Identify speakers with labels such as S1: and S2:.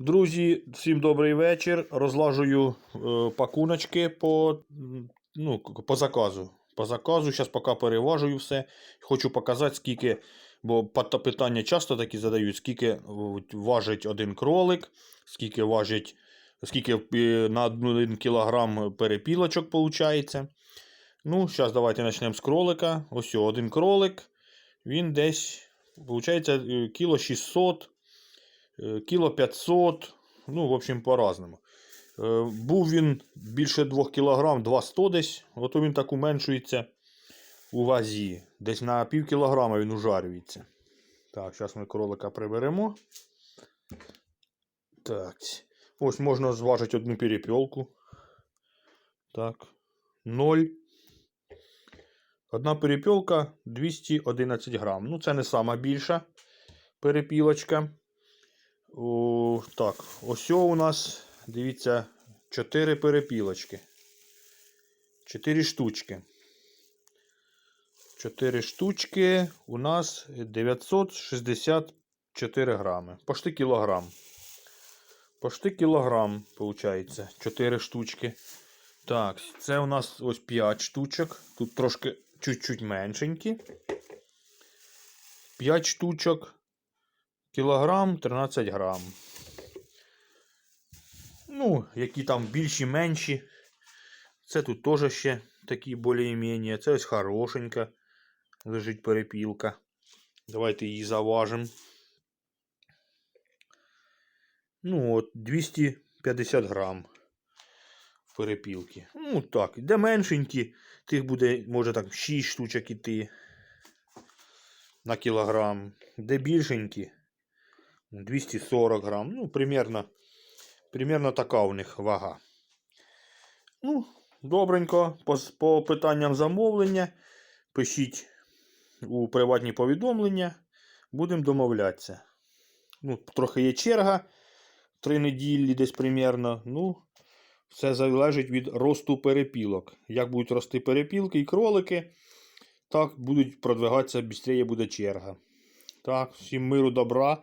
S1: Друзі, всім добрий вечір. Розлажую е, пакуночки по, ну, по заказу. По заказу, зараз поки переважую все. Хочу показати, скільки, бо питання часто такі задають, скільки важить один кролик, скільки важить, скільки е, на 1 кілограм перепілочок виходить. Ну, зараз давайте почнемо з кролика. Ось один кролик. Він десь, виходить, кіло 600 е, кіло 500, ну, в общем, по-разному. Е, Був він більше 2 кг, 200 десь, ото він так уменшується у вазі. Десь на пів кілограма він ужарюється. Так, зараз ми кролика приберемо. Так. Ось можна зважити одну перепілку. Так. 0. Одна перепілка 211 грам. Ну, це не сама більша перепілочка. О, так, ось у нас, дивіться, 4 перепілочки. 4 штучки. 4 штучки у нас 964 грами. Пошти кілограм. Пошти кілограм, виходить. 4 штучки. Так, це у нас ось 5 штучок. Тут трошки чуть-чуть меншенькі. 5 штучок. Кілограм 13 грам. Ну, які там більші, менші. Це тут теж ще такі більш-менш. Це ось хорошенька. Лежить перепілка. Давайте її заважимо. Ну, от, 250 грам перепілки. Ну, так, де меншенькі, тих буде, може так, 6 штучок іти на кілограм. Де більшенькі, 240 грам. Ну, примерно, примерно така у них вага. Ну, добренько. По, по питанням замовлення. Пишіть у приватні повідомлення. Будемо домовлятися. Ну, трохи є черга. Три неділі десь примерно. Ну, все залежить від росту перепілок. Як будуть рости перепілки і кролики, так будуть продвигатися, швидше буде черга. Так, всім миру, добра,